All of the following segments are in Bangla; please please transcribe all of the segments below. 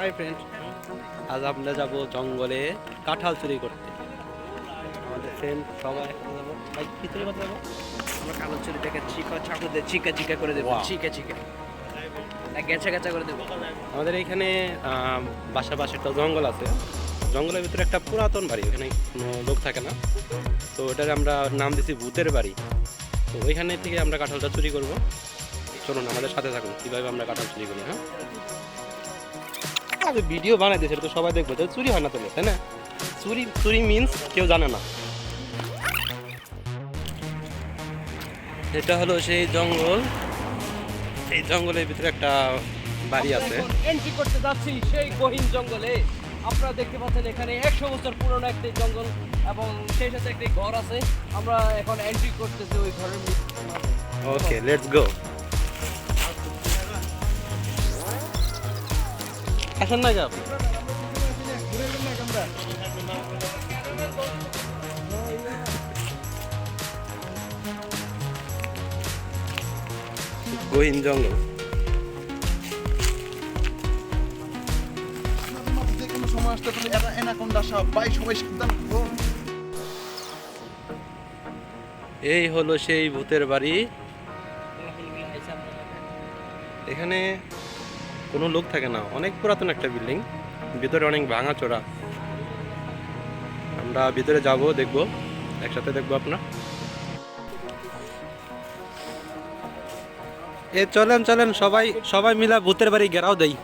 হাই ফ্রেন্ড আজ আমরা যাব জঙ্গলে কাঁঠাল চুরি করতে। আমাদের ফ্রেন্ড সবাই একসাথে যাব। ভাই কি চুরি করতে যাব? আমরা কালো চুরিটাকে চিকা চাকু দিয়ে চিকা চিকা করে দেবো. চিকা চিকা। গেছা গেছা করে দেবো। আমাদের এইখানে আহ, বাসার পাশে একটা জঙ্গল আছে। জঙ্গলের ভিতরে একটা পুরাতন বাড়ি ওখানে কোনো লোক থাকে না। তো ওটার আমরা নাম দিছি ভূতের বাড়ি। তো ওইখানে থেকে আমরা কাঁঠালটা চুরি করব। চলুন আমাদের সাথে থাকুন। কীভাবে আমরা কাঁঠাল চুরি করি হ্যাঁ? আরে ভিডিও বানাই দিয়েছে তো সবাই দেখব চুরি হয় না তাহলে তাই না? চুরি চুরি মিন্স কেউ জানে না। এটা হলো সেই জঙ্গল। এই জঙ্গলের ভিতরে একটা বাড়ি আছে। এন্ট্রি করতে যাচ্ছি সেই গহীন জঙ্গলে। আপনারা দেখতে পাচ্ছেন এখানে একশো বছর পুরনো একটি জঙ্গল এবং সেই সাথে একটি ঘর আছে। আমরা এখন এন্ট্রি করতেছি ওই ঘরের। ওকে লেটস গো আসেন না আপনি গহীন জঙ্গল। এই হলো সেই ভূতের বাড়ি। এখানে কোনো লোক থাকে না। অনেক পুরাতন একটা বিল্ডিং, ভিতরে অনেক ভাঙা চোরা আমরা ভিতরে যাব, দেখব, একসাথে দেখব আপনার। এ, চলেন চলেন, সবাই সবাই মিলা ভূতের বাড়ি ঘেরাও দেই।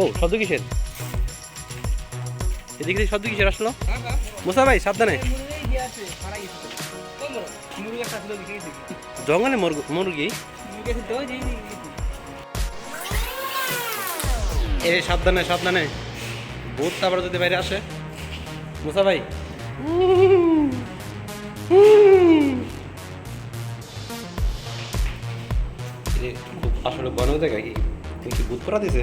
ও, শব্দ কিসের? এদিকে শব্দ কিসের আসলো? মুসা ভাই, সাবধানে। জঙ্গলে মুরগি এ সাবধানে সাবধানে। ভূত তারপর যদি বাইরে আসে। মুসা ভাই। আসলে বন জায়গা কি? তুমি কি ভূত পড়া দিছে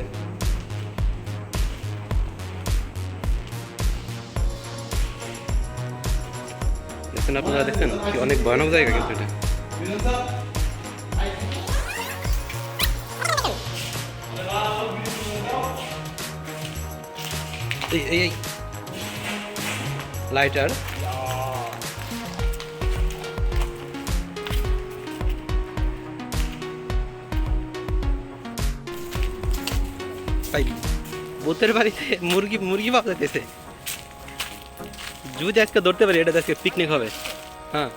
দেখছেন আপনারা দেখছেন কি অনেক ভয়ানক জায়গা কিন্তু এটা। এই লাইটার ভাই, ভূতের বাড়িতে মুরগি মুরগি পাওয়া যাইতেছে যদি আজকে ধরতে পারি, এটা আজকে পিকনিক হবে। হ্যাঁ।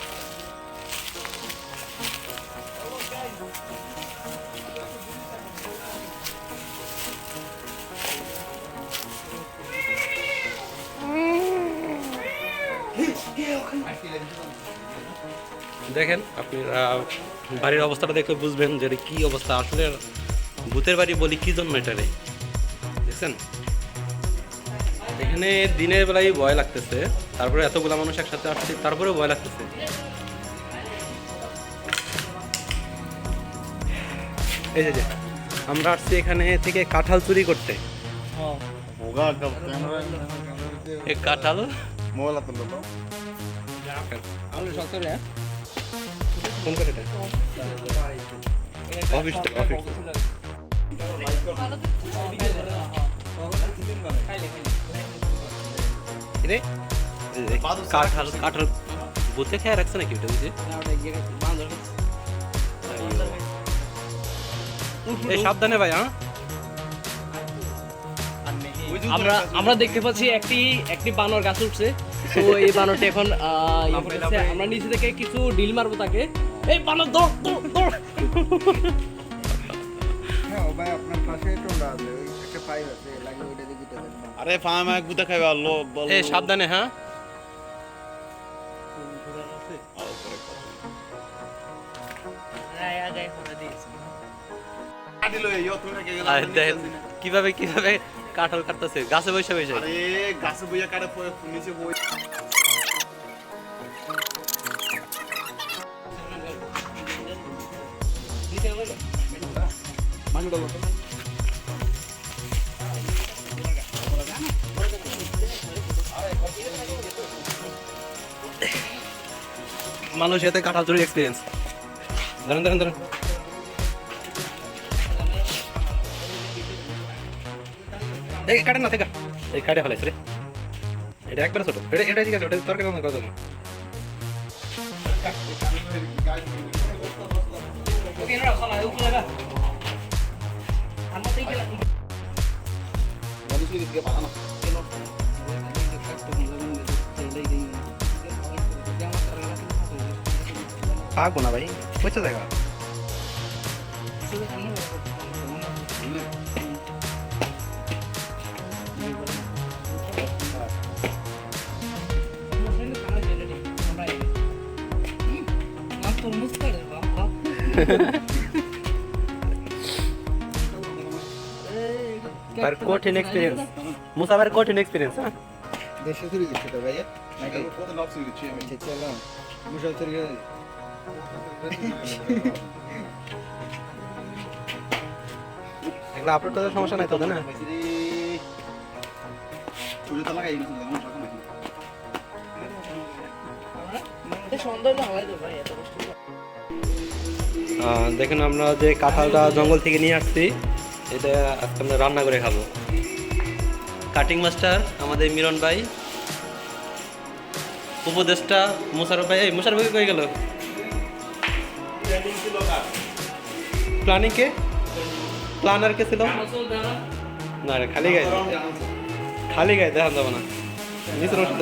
দেখেন আপনারা বাড়ির অবস্থাটা দেখে বুঝবেন যে কি অবস্থা। আসলে ভূতের বাড়ি বলি কি জন্য এটারে দেখছেন? এখানে দিনের বেলায় ভয় লাগতেছে। তারপরে এতগুলা মানুষ একসাথে আসছে তারপরেও ভয় লাগতেছে। এই যে আমরা আসছি এখানে থেকে কাঁঠাল চুরি করতে। কাঁঠাল মোবাইল হাতে লো ফোন করে অফিস থেকে অফিস রে কাঁঠাল খেয়ে রাখছে নাকি ওটা বুঝে এই সাবধানে ভাই হ্যাঁ আমরা আমরা দেখতে পাচ্ছি একটি একটি বানর গাছ উঠছে তো এই বানরটা এখন আহ, আমরা নিচে থেকে কিছু ডিল মারবো তাকে এই বানর দৌড় দৌড় দৌড় আরে ফার্মা গুদা খাইবা লো বল। এই সাবধানে হ্যাঁ? কীভাবে কীভাবে কাঁঠাল কাটতেছে? গাছে বসে বসে। আরে গাছে বইয়া কাটে নিচে বই মানুষ এতে কাঁঠাল চুরির এক্সপিরিয়েন্স ধরেন ধরেন ধরেন। এই কাটে না, থেকে। এই কাটে ফেলাইছে রে। এটা একবারে ছোট। এটা এটা ঠিক আছে, ওটা তরকারি বন্ধ করে দেবো। ওকে না চলা উপরে লাগা আমরা তো গেলাম পাকবো না ভাই বুঝছ আর কঠিন এক্সপিরিয়েন্স মুসাফের কঠিন এক্সপিরিয়েন্স হ্যাঁ? দেশে চুরি গেছে তো ভাইয়া? নাকি আমি আচ্ছা চলো। মুসল চুরি গেছে এগুলো আপলোড করার সমস্যা নাই তো না? পুজো তো লাগাই নাই দেখুন আমরা যে কাঁঠালটা জঙ্গল থেকে নিয়ে আসছি এটা আজকে আমরা রান্না করে খাব। কাটিং মাস্টার আমাদের মিলন ভাই উপদেষ্টা মুসারফ ভাই এই মুসারফ ভাই কই গেল? প্ল্যানিং কে? প্ল্যানার কে ছিল? না খালি গায়ে খালি গায়ে দেখান যাব না। নিচের ওষুধ